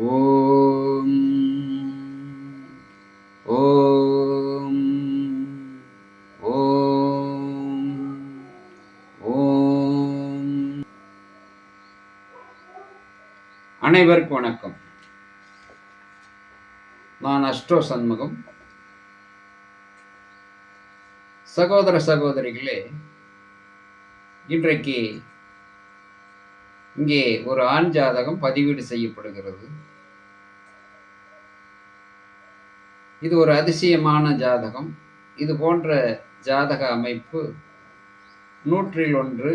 ஓம். ஓம். ஓம். ஓம். அனைவருக்கும் வணக்கம். நான் அஷ்டோ சண்முகம். சகோதர சகோதரிகளே இன்றைக்கு இங்கே ஒரு ஆண் ஜாதகம் பதிவீடு செய்யப்படுகிறது. இது ஒரு அதிசயமான ஜாதகம். இது போன்ற ஜாதக அமைப்பு நூற்றில் ஒன்று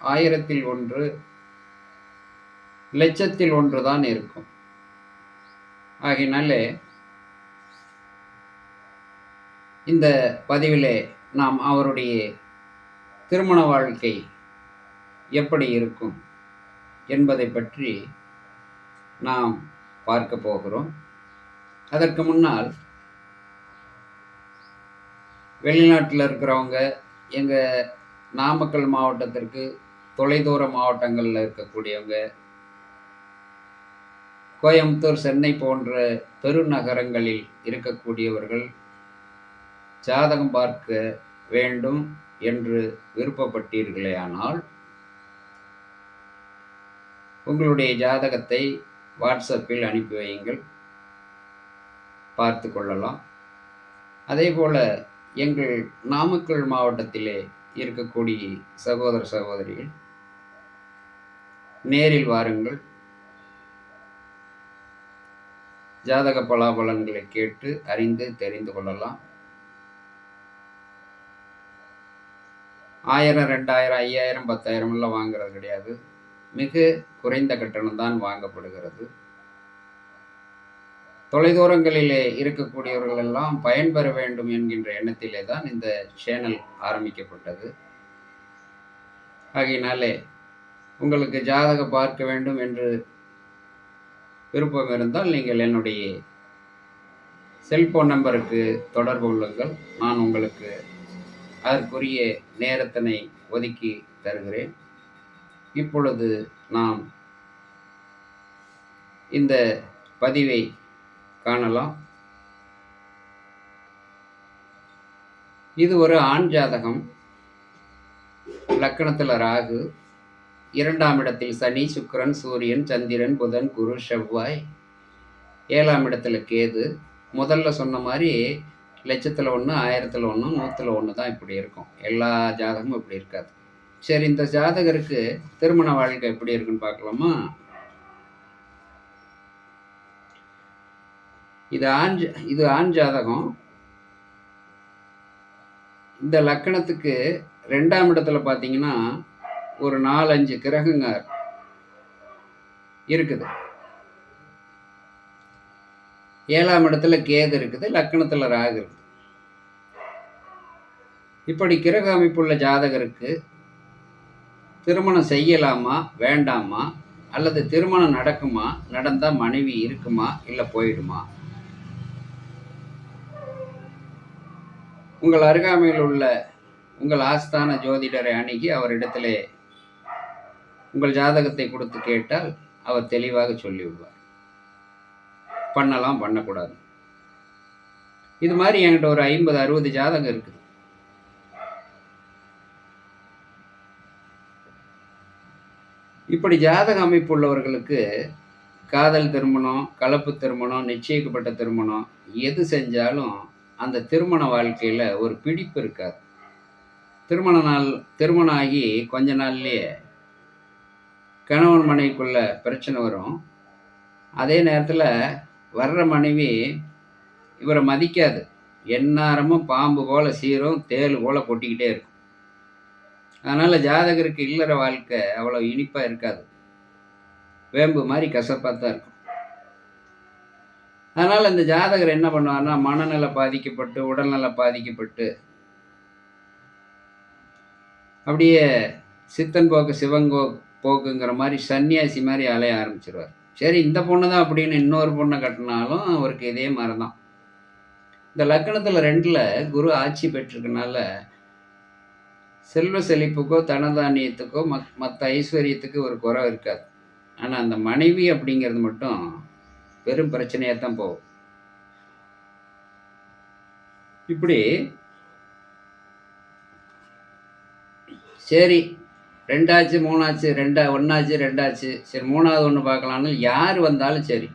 ஆயிரத்தில் ஒன்று லட்சத்தில் ஒன்று தான் இருக்கும். ஆகினாலே இந்த பதிவிலே நாம் அவருடைய திருமண வாழ்க்கை எப்படி இருக்கும்? என்பதை பற்றி நாம் பார்க்க போகிறோம். அதற்கு முன்னால் வெளிநாட்டில் இருக்கிறவங்க எங்கள் நாமக்கல் மாவட்டத்திற்கு தொலைதூர மாவட்டங்களில் இருக்கக்கூடியவங்க கோயம்புத்தூர் சென்னை போன்ற பெருநகரங்களில் இருக்கக்கூடியவர்கள் ஜாதகம் பார்க்க வேண்டும் என்று விருப்பப்பட்டீர்களேயானால் உங்களுடைய ஜாதகத்தை வாட்ஸ்அப்பில் அனுப்பி வையுங்கள். பார்த்து கொள்ளலாம். அதே போல் எங்கள் நாமக்கல் மாவட்டத்திலே இருக்கக்கூடிய சகோதர சகோதரிகள் நேரில் வாருங்கள். ஜாதக பலாபலன்களை கேட்டு அறிந்து தெரிந்து கொள்ளலாம். ஆயிரம் ரெண்டாயிரம் ஐயாயிரம் பத்தாயிரம் எல்லாம் வாங்குறது கிடையாது. மிக குறைந்த கட்டணம் தான் வாங்கப்படுகிறது. தொலைதூரங்களிலே இருக்கக்கூடியவர்கள் எல்லாம் பயன்பெற வேண்டும் என்கின்ற எண்ணத்திலே தான் இந்த சேனல் ஆரம்பிக்கப்பட்டது. ஆகையினாலே உங்களுக்கு ஜாதகம் பார்க்க வேண்டும் என்று விருப்பம் இருந்தால் நீங்கள் என்னுடைய செல்போன் நம்பருக்கு தொடர்பு கொள்ளுங்கள். நான் உங்களுக்கு அதற்குரிய நேரத்தினை ஒதுக்கி தருகிறேன். இப்பொழுது நாம் இந்த பதிவை காணலாம். இது ஒரு ஆண் ஜாதகம். லக்கணத்தில் ராகு. இரண்டாம் இடத்தில் சனி சுக்கரன் சூரியன் சந்திரன் புதன் குரு செவ்வாய். ஏழாம் இடத்துல கேது. முதல்ல சொன்ன மாதிரி லட்சத்தில் ஒன்று ஆயிரத்தில் ஒன்று நூற்றில் ஒன்று தான் இப்படி இருக்கும். எல்லா ஜாதகமும் இப்படி இருக்காது. சரி இந்த ஜாதகருக்கு திருமண வாழ்க்கை எப்படி இருக்குன்னு பார்க்கலாமா? இது ஆண் இது ஆண் ஜாதகம். இந்த லக்கணத்துக்கு ரெண்டாம் இடத்துல பார்த்தீங்கன்னா ஒரு நாலஞ்சு கிரகங்க இருக்குது. ஏழாம் இடத்துல கேது இருக்குது லக்கணத்தில் ராகு இருக்குது. இப்படி கிரக அமைப்புள்ள ஜாதகருக்கு திருமணம் செய்யலாமா வேண்டாமா அல்லது திருமணம் நடக்குமா நடந்தால் மனைவி இருக்குமா இல்லை போயிடுமா? உங்கள் அருகாமையில் உள்ள உங்கள் ஆஸ்தான ஜோதிடரை அணுகி அவரிடத்திலே உங்கள் ஜாதகத்தை கொடுத்து கேட்டால் அவர் தெளிவாக சொல்லிவிடுவார். பண்ணலாம் பண்ணக்கூடாது. இது மாதிரி என்கிட்ட ஒரு ஐம்பது அறுபது ஜாதகம் இருக்குது. இப்படி ஜாதக அமைப்பு உள்ளவர்களுக்கு காதல் திருமணம் கலப்பு திருமணம் நிச்சயிக்கப்பட்ட திருமணம் எது செஞ்சாலும் அந்த திருமண வாழ்க்கையில் ஒரு பிடிப்பு இருக்காது. திருமண நாள் திருமணம் ஆகி கொஞ்ச நாள்லேயே கணவன் மனைவிக்குள்ள பிரச்சனை வரும். அதே நேரத்தில் வர்ற மனைவி இவரை மதிக்காது. எந்நேரமும் பாம்பு போல சீரும் தேள் போல கொட்டிக்கிட்டே இருக்கும். அதனால் ஜாதகருக்கு இல்லற வாழ்க்கை அவ்வளோ இனிப்பாக இருக்காது. வேம்பு மாதிரி கசப்பாக தான் இருக்கும். அதனால் இந்த ஜாதகர் என்ன பண்ணுவார்னா மனநல பாதிக்கப்பட்டு உடல்நல பாதிக்கப்பட்டு அப்படியே சித்தன் போக்கு சிவங்கோ போக்குங்கிற மாதிரி சன்னியாசி மாதிரி அலைய ஆரம்பிச்சிருவார். சரி இந்த பொண்ணு தான் அப்படின்னு இன்னொரு பொண்ணை கட்டினாலும் அவருக்கு இதே மாதிரி தான் இந்த லக்கணத்தில் ரெண்டில் குரு ஆட்சி பெற்றிருக்கனால செல்வ செழிப்புக்கோ தனதானியத்துக்கோ மத் மற்ற ஐஸ்வர்யத்துக்கு ஒரு குறை இருக்காது. ஆனால் அந்த மனைவி அப்படிங்கிறது மட்டும் பெரும் பிரச்சனையாக தான் போகும். இப்படி சரி ரெண்டாச்சு மூணாச்சு ரெண்டா ஒன்றாச்சு ரெண்டாச்சு சரி மூணாவது ஒன்று பார்க்கலான்னு யார் வந்தாலும் சரி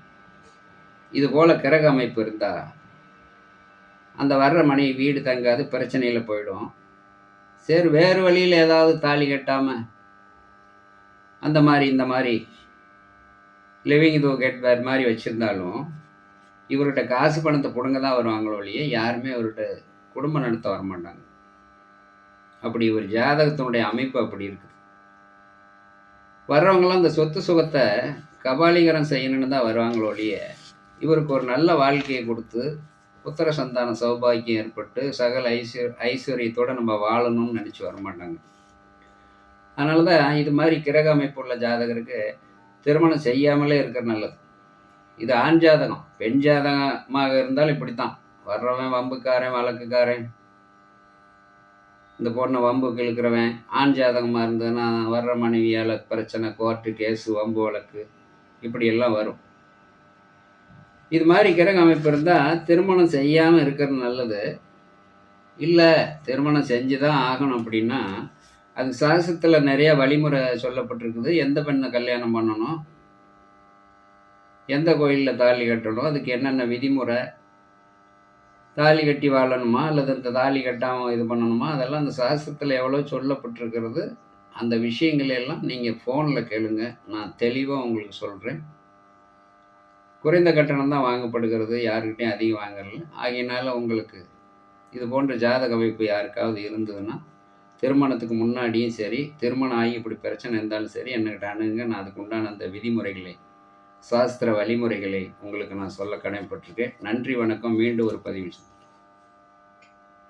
இது போல் கிரக அமைப்பு இருந்தால் அந்த வர்ற மனைவி வீடு தங்காது பிரச்சனையில் போயிடும். சரி வேறு வழியில் ஏதாவது தாலி கட்டாமல் அந்த மாதிரி இந்த மாதிரி லிவிங் தோ கெட் மாதிரி வச்சுருந்தாலும் இவர்கிட்ட காசு பணத்தை பிடுங்க தான் வருவாங்களோ ஒழிய யாருமே அவர்கிட்ட குடும்பம் நடத்த வர மாட்டாங்க. அப்படி ஒரு ஜாதகத்தினுடைய அமைப்பு அப்படி இருக்குது வர்றவங்களாம் அந்த சொத்து சுகத்தை கபாலீகரம் செய்யணும்னு தான் வருவாங்களோ ஒழிய இவருக்கு ஒரு நல்ல வாழ்க்கையை கொடுத்து புத்திர சந்தான சௌபாக்கியம் ஏற்பட்டு சகல ஐஸ்வர் ஐஸ்வர்யத்தோடு நம்ம வாழணும்னு நினச்சி வர மாட்டாங்க அதனால தான் இது மாதிரி கிரக அமைப்பு உள்ள ஜாதகருக்கு திருமணம் செய்யாமலே இருக்கிற நல்லது. இது ஆண் ஜாதகம் பெண் ஜாதகமாக இருந்தாலும் இப்படித்தான். வர்றவன் வம்புக்காரன் வழக்குக்காரன். இந்த பொண்ணை வம்புக்கு இழுக்கிறவன் ஆண் ஜாதகமாக இருந்ததுன்னா வர்ற மனைவியால் பிரச்சனை கோர்ட்டு கேஸு வம்பு வழக்கு இப்படியெல்லாம் வரும். இது மாதிரி கிரக அமைப்பு இருந்தால் திருமணம் செய்யாமல் இருக்கிறது நல்லது. இல்லை திருமணம் செஞ்சு தான் ஆகணும் அப்படின்னா அது சாகசத்தில் நிறைய வழிமுறை சொல்லப்பட்டிருக்குது. எந்த பெண்ணை கல்யாணம் பண்ணணும்? எந்த கோயிலில் தாலி கட்டணும்? அதுக்கு என்னென்ன விதிமுறை? தாலி கட்டி வாழணுமா? அல்லது இந்த தாலி கட்டாமல் இது பண்ணணுமா? அதெல்லாம் அந்த சாஸ்திரத்தில் எவ்வளோ சொல்லப்பட்டிருக்கிறது அந்த விஷயங்களையெல்லாம் நீங்கள் ஃபோனில் கேளுங்க. நான் தெளிவாக உங்களுக்கு சொல்கிறேன் குறைந்த கட்டணம் தான் வாங்கப்படுகிறது யாருக்கிட்டையும் அதிகம் வாங்கல ஆகையினால உங்களுக்கு இது போன்ற ஜாதக அமைப்பு யாருக்காவது இருந்ததுன்னா திருமணத்துக்கு முன்னாடியும் சரி திருமணம் ஆகி இப்படி பிரச்சனை இருந்தாலும் சரி என்கிட்ட அணுங்க நான் அதுக்கு உண்டான அந்த விதிமுறைகளை சாஸ்திர வழிமுறைகளை உங்களுக்கு நான் சொல்ல கடமைப்பட்டிருக்கேன். நன்றி வணக்கம். மீண்டும் ஒரு பதிவு